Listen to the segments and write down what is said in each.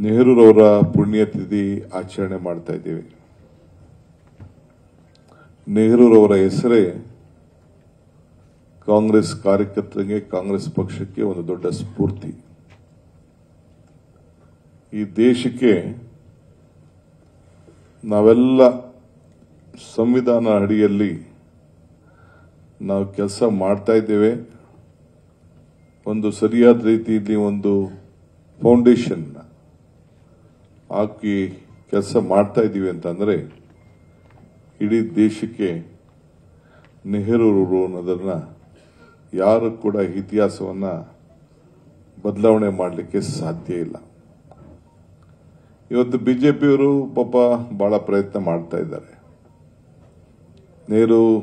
ನೆಹರೂರವರ ಪುಣ್ಯತಿಥಿ ಆಚರಣೆ ಮಾಡ್ತಾ ಇದ್ದೀವಿ. ನೆಹರೂರವರ ಹೆಸರೇ ಕಾಂಗ್ರೆಸ್ ಕಾರ್ಯಕರ್ತರಿಗೆ ಕಾಂಗ್ರೆಸ್ ಪಕ್ಷಕ್ಕೆ ಒಂದು ದೊಡ್ಡ ಸ್ಫೂರ್ತಿ. ಈ ದೇಶಕ್ಕೆ ನಾವೆಲ್ಲ ಸಂವಿಧಾನ ಅಡಿಯಲ್ಲಿ ನಾವು ಕೆಲಸ ಮಾಡ್ತಾ ಇದ್ದೇವೆ. ಒಂದು ಸರಿಯಾದ ರೀತಿಯಲ್ಲಿ ಒಂದು ಫೌಂಡೇಶನ್ ಹಾಕಿ ಕೆಲಸ ಮಾಡ್ತಾ ಇದ್ದೀವಿ ಅಂತಂದರೆ ಇಡೀ ದೇಶಕ್ಕೆ ನೆಹರೂರು ಅನ್ನೋದನ್ನ ಯಾರು ಕೂಡ ಇತಿಹಾಸವನ್ನ ಬದಲಾವಣೆ ಮಾಡಲಿಕ್ಕೆ ಸಾಧ್ಯ ಇಲ್ಲ. ಇವತ್ತು ಬಿಜೆಪಿಯವರು ಪಾಪ ಬಹಳ ಪ್ರಯತ್ನ ಮಾಡ್ತಾ ಇದ್ದಾರೆ. ನೆಹರು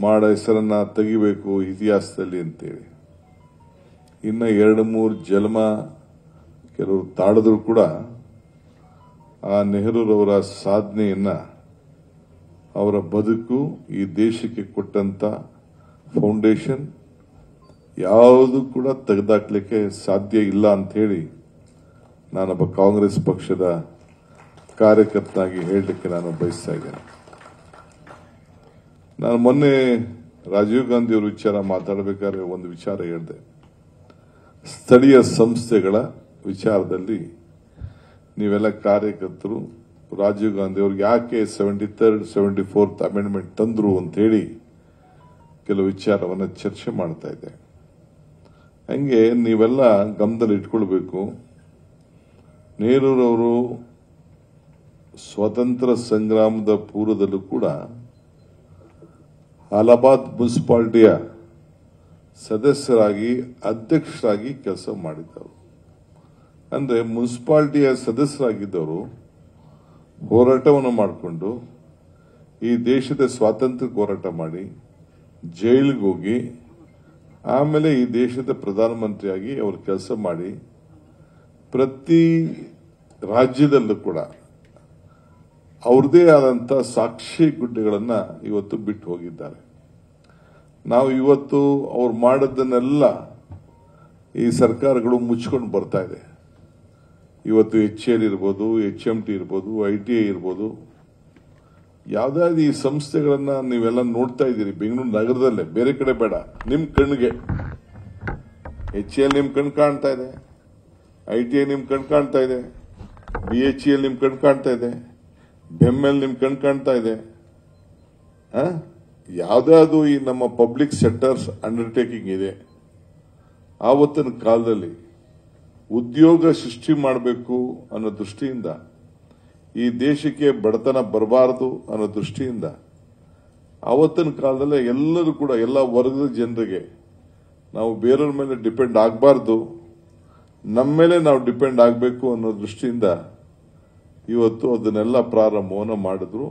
ಮಾಡ ಹೆಸರನ್ನು ತೆಗಿಬೇಕು ಇತಿಹಾಸದಲ್ಲಿ ಅಂತೇಳಿ. ಇನ್ನು ಎರಡು ಮೂರು ಜನ್ಮ ಕೆಲವರು ತಾಡಿದ್ರು ಕೂಡ ಆ ನೆಹರೂರವರ ಸಾಧನೆಯನ್ನ ಅವರ ಬದುಕು ಈ ದೇಶಕ್ಕೆ ಕೊಟ್ಟಂತ ಫೌಂಡೇಶನ್ ಯಾವುದು ಕೂಡ ತೆಗೆದಾಕ್ಲಿಕ್ಕೆ ಸಾಧ್ಯ ಇಲ್ಲ ಅಂತ ಹೇಳಿ ನಾನೊಬ್ಬ ಕಾಂಗ್ರೆಸ್ ಪಕ್ಷದ ಕಾರ್ಯಕರ್ತನಾಗಿ ಹೇಳಲಿಕ್ಕೆ ನಾನು ಬಯಸ್ತಾ ಇದ್ದೇನೆ. ನಾನು ಮೊನ್ನೆ ರಾಜೀವ್ ಗಾಂಧಿ ಅವರ ವಿಚಾರ ಮಾತಾಡಬೇಕಾದ್ರೆ ಒಂದು ವಿಚಾರ ಹೇಳಿದೆ. ಸ್ಥಳೀಯ ಸಂಸ್ಥೆಗಳ ವಿಚಾರದಲ್ಲಿ ನೀವೆಲ್ಲ ಕಾರ್ಯಕರ್ತರು, ರಾಜೀವ್ ಗಾಂಧಿ ಅವ್ರಿಗೆ ಯಾಕೆ seventy third seventy fourth amendment ತಂದ್ರು ಅಂತೇಳಿ ಕೆಲವು ವಿಚಾರವನ್ನು ಚರ್ಚೆ ಮಾಡ್ತಾ ಇದೆ ಹಂಗೆ ನೀವೆಲ್ಲ ಗಮನದಲ್ಲಿ ಇಟ್ಕೊಳ್ಬೇಕು, ನೆಹರೂರವರು ಸ್ವತಂತ್ರ ಸಂಗ್ರಾಮದ ಪೂರ್ವದಲ್ಲೂ ಕೂಡ ಅಲಹಾಬಾದ್ ಮುನ್ಸಿಪಾಲ್ಟಿಯ ಸದಸ್ಯರಾಗಿ, ಅಧ್ಯಕ್ಷರಾಗಿ ಕೆಲಸ ಮಾಡಿದ್ದವರು. ಅಂದ್ರೆ ಮುನ್ಸಿಪಾಲ್ಟಿಯ ಸದಸ್ಯರಾಗಿದ್ದವರು ಹೋರಾಟವನ್ನು ಮಾಡಿಕೊಂಡು ಈ ದೇಶದ ಸ್ವಾತಂತ್ರ್ಯ ಹೋರಾಟ ಮಾಡಿ ಜೈಲಿಗೆ ಹೋಗಿ, ಆಮೇಲೆ ಈ ದೇಶದ ಪ್ರಧಾನಮಂತ್ರಿಯಾಗಿ ಅವರು ಕೆಲಸ ಮಾಡಿ ಪ್ರತಿ ರಾಜ್ಯದಲ್ಲೂ ಕೂಡ ಅವ್ರದೇ ಆದಂತ ಸಾಕ್ಷಿ ಗುಡ್ಡೆಗಳನ್ನ ಇವತ್ತು ಬಿಟ್ಟು ಹೋಗಿದ್ದಾರೆ. ನಾವು ಇವತ್ತು ಅವ್ರು ಮಾಡಿದ್ದನ್ನೆಲ್ಲ ಈ ಸರ್ಕಾರಗಳು ಮುಚ್ಕೊಂಡು ಬರ್ತಾ ಇದೆ. ಇವತ್ತು ಎಚ್ ಎಲ್ ಇರ್ಬೋದು ಎಚ್ ಎಂ ಟಿ ಇರ್ಬೋದು ಐ ಟಿ ಐ ಇರ್ಬೋದು. ಯಾವ್ದಾದ್ರು ಈ ಸಂಸ್ಥೆಗಳನ್ನ ನೀವೆಲ್ಲ ನೋಡ್ತಾ ಇದ್ದೀರಿ, ಬೆಂಗಳೂರು ನಗರದಲ್ಲೇ, ಬೇರೆ ಕಡೆ ಬೇಡ, ನಿಮ್ ಕಣ್ಣಿಗೆ ಎಚ್ ಎಲ್ ನಿಮ್ ಕಣ್ ಕಾಣ್ತಾ ಇದೆ ಐ ಟಿ ಐ ನಿಮ್ ಕಣ್ ಕಾಣ್ತಾ ಇದೆ ಬಿ ಎಚ್ ಎಲ್ ನಿಮ್ ಕಣ್ ಕಾಣ್ತಾ ಇದೆ ಬೆಮ್ಮೆಲ್ ನಿಮ್ ಕಣ್ ಕಾಣ್ತಾ ಇದೆ? ಯಾವ್ದಾದ್ರು ಈ ನಮ್ಮ ಪಬ್ಲಿಕ್ ಸೆಕ್ಟರ್ಸ್ ಅಂಡರ್ಟೇಕಿಂಗ್ ಇದೆ. ಆವತ್ತಿನ ಕಾಲದಲ್ಲಿ ಉದ್ಯೋಗ ಸೃಷ್ಟಿ ಮಾಡಬೇಕು ಅನ್ನೋ ದೃಷ್ಟಿಯಿಂದ, ಈ ದೇಶಕ್ಕೆ ಬಡತನ ಬರಬಾರದು ಅನ್ನೋ ದೃಷ್ಟಿಯಿಂದ ಆವತ್ತಿನ ಕಾಲದಲ್ಲೇ ಎಲ್ಲರೂ ಕೂಡ, ಎಲ್ಲ ವರ್ಗದ ಜನರಿಗೆ ನಾವು ಬೇರೆಯವ್ರ ಮೇಲೆ ಡಿಪೆಂಡ್ ಆಗಬಾರ್ದು, ನಮ್ಮ ಮೇಲೆ ನಾವು ಡಿಪೆಂಡ್ ಆಗಬೇಕು ಅನ್ನೋ ದೃಷ್ಟಿಯಿಂದ ಇವತ್ತು ಅದನ್ನೆಲ್ಲ ಪ್ರಾರಂಭವನ್ನು ಮಾಡಿದ್ರು.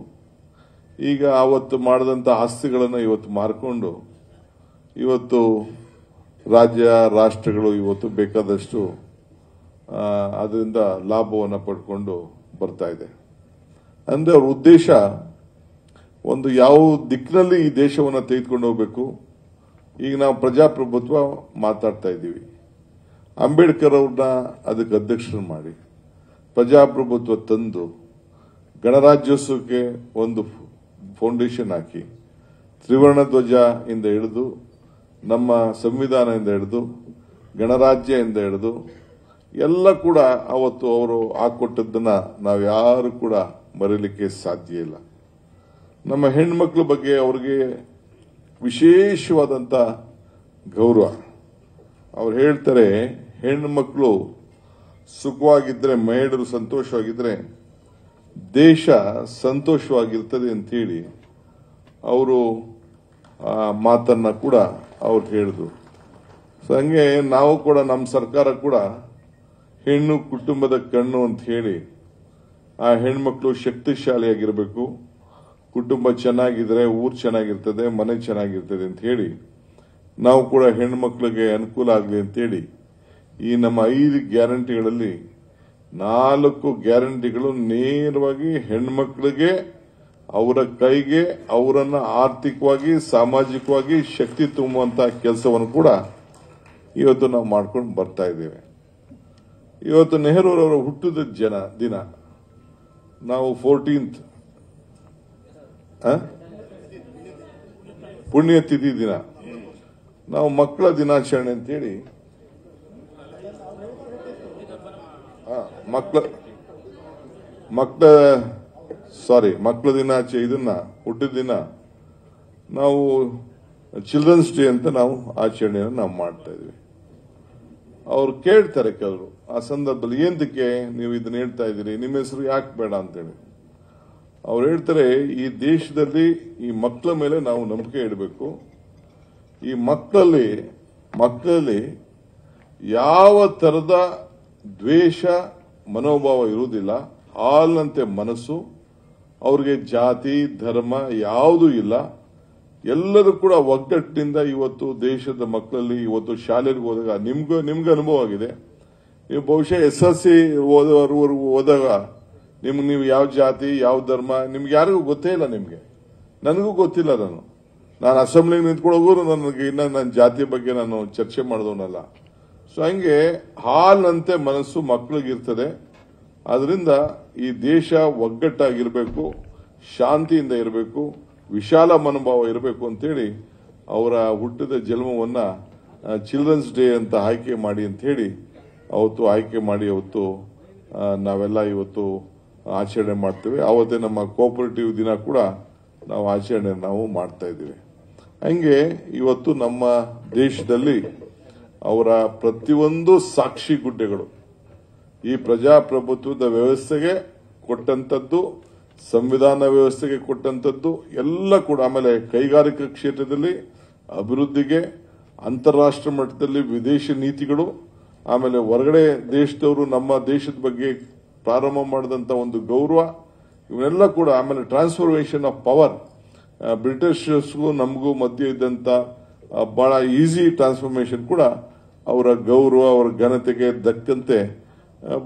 ಈಗ ಆವತ್ತು ಮಾಡಿದಂಥ ಆಸ್ತಿಗಳನ್ನು ಇವತ್ತು ಮಾರ್ಕೊಂಡು, ಇವತ್ತು ರಾಜ್ಯ, ರಾಷ್ಟ್ರಗಳು ಇವತ್ತು ಬೇಕಾದಷ್ಟು ಅದರಿಂದ ಲಾಭವನ್ನು ಪಡ್ಕೊಂಡು ಬರ್ತಾ ಇದೆ. ಅಂದರೆ ಅವ್ರ ಉದ್ದೇಶ ಒಂದು ಯಾವ ದಿಕ್ಕಿನಲ್ಲಿ ಈ ದೇಶವನ್ನು ತೆಗೆದುಕೊಂಡು ಹೋಗಬೇಕು? ಈಗ ನಾವು ಪ್ರಜಾಪ್ರಭುತ್ವ ಮಾತಾಡ್ತಾ ಇದ್ದೀವಿ. ಅಂಬೇಡ್ಕರ್ ಅವ್ರನ್ನ ಅದಕ್ಕೆ ಅಧ್ಯಕ್ಷರು ಮಾಡಿ. ಪ್ರಜಾಪ್ರಭುತ್ವ ತಂದು ಗಣರಾಜ್ಯೋತ್ಸವಕ್ಕೆ ಒಂದು ಫೌಂಡೇಶನ್ ಹಾಕಿ ತ್ರಿವರ್ಣ ಧ್ವಜ ಇಂದ ಹಿಡಿದು, ನಮ್ಮ ಸಂವಿಧಾನದಿಂದ ಹಿಡಿದು, ಗಣರಾಜ್ಯ ಇಂದ ಹಿಡಿದು ಎಲ್ಲ ಕೂಡ ಅವತ್ತು ಅವರು ಹಾಕೊಟ್ಟದ್ದನ್ನ ನಾವು ಯಾರು ಕೂಡ ಮರೀಲಿಕ್ಕೆ ಸಾಧ್ಯ ಇಲ್ಲ. ನಮ್ಮ ಹೆಣ್ಮಕ್ಳ ಬಗ್ಗೆ ಅವ್ರಿಗೆ ವಿಶೇಷವಾದಂತ ಗೌರವ. ಅವ್ರು ಹೇಳ್ತಾರೆ, ಹೆಣ್ಮಕ್ಳು ಸುಖವಾಗಿದ್ರೆ ಮಹಿಳೆಯರು ಸಂತೋಷವಾಗಿದ್ರೆ ದೇಶ ಸಂತೋಷವಾಗಿರ್ತದೆ ಅಂತೇಳಿ ಅವರು ಆ ಮಾತನ್ನ ಕೂಡ ಅವ್ರು ಹೇಳಿದ್ರು. ಸೊ ಹಂಗೆ ನಾವು ಕೂಡ ನಮ್ಮ ಸರ್ಕಾರ ಕೂಡ ಹೆಣ್ಣು ಕುಟುಂಬದ ಕಣ್ಣು ಅಂತ ಹೇಳಿ ಆ ಹೆಣ್ಮಕ್ಳು ಶಕ್ತಿಶಾಲಿಯಾಗಿರಬೇಕು. ಕುಟುಂಬ ಚೆನ್ನಾಗಿದ್ರೆ ಊರು ಚೆನ್ನಾಗಿರ್ತದೆ, ಮನೆ ಚೆನ್ನಾಗಿರ್ತದೆ ಅಂತ ಹೇಳಿ ನಾವು ಕೂಡ ಹೆಣ್ಮಕ್ಳಿಗೆ ಅನುಕೂಲ ಆಗಲಿ ಅಂತೇಳಿ ಈ ನಮ್ಮ ಐದು ಗ್ಯಾರಂಟಿಗಳಲ್ಲಿ ನಾಲ್ಕು ಗ್ಯಾರಂಟಿಗಳು ನೇರವಾಗಿ ಹೆಣ್ಮಕ್ಳಿಗೆ, ಅವರ ಕೈಗೆ, ಅವರನ್ನ ಆರ್ಥಿಕವಾಗಿ, ಸಾಮಾಜಿಕವಾಗಿ ಶಕ್ತಿ ತುಂಬುವಂತಹ ಕೆಲಸವನ್ನು ಕೂಡ ಇವತ್ತು ನಾವು ಮಾಡ್ಕೊಂಡು ಬರ್ತಾ ಇದ್ದೇವೆ. ಇವತ್ತು ನೆಹರೂರವರ ಹುಟ್ಟಿದ ಜನ ದಿನ, ನಾವು ಫೋರ್ಟೀನ್ತ್ ಪುಣ್ಯತಿಥಿ ದಿನ. ನಾವು ಮಕ್ಕಳ ದಿನಾಚರಣೆ ಅಂತೇಳಿ ಮಕ್ಕಳ ಮಕ್ಕಳ ಸಾರಿ ಮಕ್ಕಳ ದಿನಾಚೆ ಇದನ್ನ, ಹುಟ್ಟಿದ ದಿನ, ನಾವು ಚಿಲ್ಡ್ರನ್ಸ್ ಡೇ ಅಂತ ನಾವು ಆಚರಣೆಯನ್ನು ನಾವು ಮಾಡ್ತಾ ಇದ್ವಿ. ಅವ್ರು ಕೇಳ್ತಾರೆ ಕೆಲವರು ಆ ಸಂದರ್ಭದಲ್ಲಿ ಏನಕ್ಕೆ ನೀವು ಇದನ್ನ ಹೇಳ್ತಾ ಇದ್ದೀರಿ? ನಿಮ್ಮ ಹೆಸರು ಯಾಕೆ ಬೇಡ ಅಂತೇಳಿ. ಅವ್ರು ಹೇಳ್ತಾರೆ, ಈ ದೇಶದಲ್ಲಿ ಈ ಮಕ್ಕಳ ಮೇಲೆ ನಾವು ನಂಬಿಕೆ ಇಡಬೇಕು. ಈ ಮಕ್ಕಳಲ್ಲಿ ಮಕ್ಕಳಲ್ಲಿ ಯಾವ ತರದ ದ್ವೇಷ, ಮನೋಭಾವ ಇರುವುದಿಲ್ಲ, ಹಾಲ್ನಂತೆ ಮನಸ್ಸು, ಅವ್ರಿಗೆ ಜಾತಿ, ಧರ್ಮ ಯಾವುದೂ ಇಲ್ಲ. ಎಲ್ಲರೂ ಕೂಡ ಒಗ್ಗಟ್ಟಿನಿಂದ ಇವತ್ತು ದೇಶದ ಮಕ್ಕಳಲ್ಲಿ ಇವತ್ತು ಶಾಲೆಗೆ ಹೋದಾಗ ನಿಮ್ಗೂ, ನಿಮ್ಗೆ ಅನುಭವ ಆಗಿದೆ. ನೀವು ಬಹುಶಃ ಎಸ್ ಎಸ್ ಸಿ ಓದೋರ್ವರೆಗೂ ಹೋದಾಗ ನಿಮ್ಗೆ ನೀವು ಯಾವ ಜಾತಿ, ಯಾವ ಧರ್ಮ, ನಿಮ್ಗೆ ಯಾರಿಗೂ ಗೊತ್ತೇ ಇಲ್ಲ ನಿಮಗೆ. ನನಗೂ ಗೊತ್ತಿಲ್ಲ ನಾನು. ನಾನು ಅಸೆಂಬ್ಲಿಗೆ ನಿಂತ್ಕೊಳ್ಳೋರು ನನಗೆ ಇನ್ನ ನನ್ನ ಜಾತಿ ಬಗ್ಗೆ ನಾನು ಚರ್ಚೆ ಮಾಡಿದವನಲ್ಲ. ಸೊ ಹಂಗೆ ಹಾಲ್ನಂತೆ ಮನಸ್ಸು ಮಕ್ಕಳಿಗಿರ್ತದೆ. ಅದರಿಂದ ಈ ದೇಶ ಒಗ್ಗಟ್ಟಾಗಿರಬೇಕು, ಶಾಂತಿಯಿಂದ ಇರಬೇಕು. ವಿಶಾಲ ಮನೋಭಾವ ಇರಬೇಕು ಅಂತೇಳಿ ಅವರ ಹುಟ್ಟಿದ ಜನ್ಮವನ್ನ ಚಿಲ್ಡ್ರನ್ಸ್ ಡೇ ಅಂತ ಆಯ್ಕೆ ಮಾಡಿ ಅಂತ ಹೇಳಿ ಅವತ್ತು ಆಯ್ಕೆ ಮಾಡಿ ಅವತ್ತು ನಾವೆಲ್ಲ ಇವತ್ತು ಆಚರಣೆ ಮಾಡ್ತೇವೆ. ಅವತ್ತೇ ನಮ್ಮ ಕೋಪರೇಟಿವ್ ದಿನ ಕೂಡ ನಾವು ಆಚರಣೆ ನಾವು ಮಾಡ್ತಾ ಇದ್ದೀವಿ. ಹಂಗೆ ಇವತ್ತು ನಮ್ಮ ದೇಶದಲ್ಲಿ ಅವರ ಪ್ರತಿಯೊಂದು ಸಾಕ್ಷಿ ಗುಡ್ಡೆಗಳು ಈ ಪ್ರಜಾಪ್ರಭುತ್ವದ ವ್ಯವಸ್ಥೆಗೆ ಕೊಟ್ಟಂತದ್ದು ಸಂವಿಧಾನ ವ್ಯವಸ್ಥೆಗೆ ಕೊಟ್ಟಂತದ್ದು ಎಲ್ಲ ಕೂಡ ಆಮೇಲೆ ಕೈಗಾರಿಕಾ ಕ್ಷೇತ್ರದಲ್ಲಿ ಅಭಿವೃದ್ಧಿಗೆ ಅಂತಾರಾಷ್ಟ್ರ ಮಟ್ಟದಲ್ಲಿ ವಿದೇಶಿ ನೀತಿಗಳು ಆಮೇಲೆ ಹೊರಗಡೆ ದೇಶದವರು ನಮ್ಮ ದೇಶದ ಬಗ್ಗೆ ಪ್ರಾರಂಭ ಮಾಡಿದಂತ ಒಂದು ಗೌರವ ಇವನ್ನೆಲ್ಲ ಕೂಡ ಆಮೇಲೆ ಟ್ರಾನ್ಸ್ಫಾರ್ಮೇಷನ್ ಆಫ್ ಪವರ್ ಬ್ರಿಟಿಷರ್ಸ್ಗೂ ನಮಗೂ ಮಧ್ಯೆ ಇದ್ದಂತ ಆ, ಬಹಳ ಈಸಿ ಟ್ರಾನ್ಸ್ಫಾರ್ಮೇಷನ್ ಕೂಡ ಅವರ ಗೌರವ ಅವರ ಘನತೆಗೆ ದಕ್ಕಂತೆ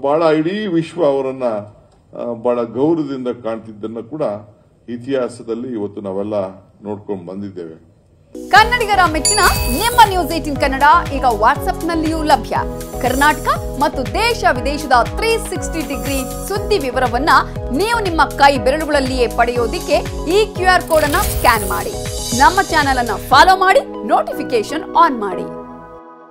ಬಹಳ ಇಡೀ ವಿಶ್ವ ಅವರನ್ನ ಬಹಳ ಗೌರವದಿಂದ ಕಾಣ್ತಿದ್ದನ್ನು ಕೂಡ ಇತಿಹಾಸದಲ್ಲಿ ಇವತ್ತು ನಾವೆಲ್ಲ ನೋಡ್ಕೊಂಡು ಬಂದಿದ್ದೇವೆ. ಕನ್ನಡಿಗರ ಮೆಚ್ಚಿನ ನಿಮ್ಮ ನ್ಯೂಸ್ ಏಟಿನ್ ಕನ್ನಡ ಈಗ ವಾಟ್ಸ್ಆಪ್ನಲ್ಲಿಯೂ ಲಭ್ಯ. ಕರ್ನಾಟಕ ಮತ್ತು ದೇಶ ವಿದೇಶದ ತ್ರೀ ಸಿಕ್ಸ್ಟಿ ಡಿಗ್ರಿ ಸುದ್ದಿ ವಿವರವನ್ನ ನೀವು ನಿಮ್ಮ ಕೈ ಬೆರಳುಗಳಲ್ಲಿಯೇ ಪಡೆಯೋದಿಕ್ಕೆ ಈ ಕ್ಯೂ ಆರ್ ಕೋಡ್ ಅನ್ನ ಸ್ಕ್ಯಾನ್ ಮಾಡಿ. ನಮ್ಮ ಚಾನೆಲ್ ಅನ್ನ ಫಾಲೋ ಮಾಡಿ ನೋಟಿಫಿಕೇಶನ್ ಆನ್ ಮಾಡಿ.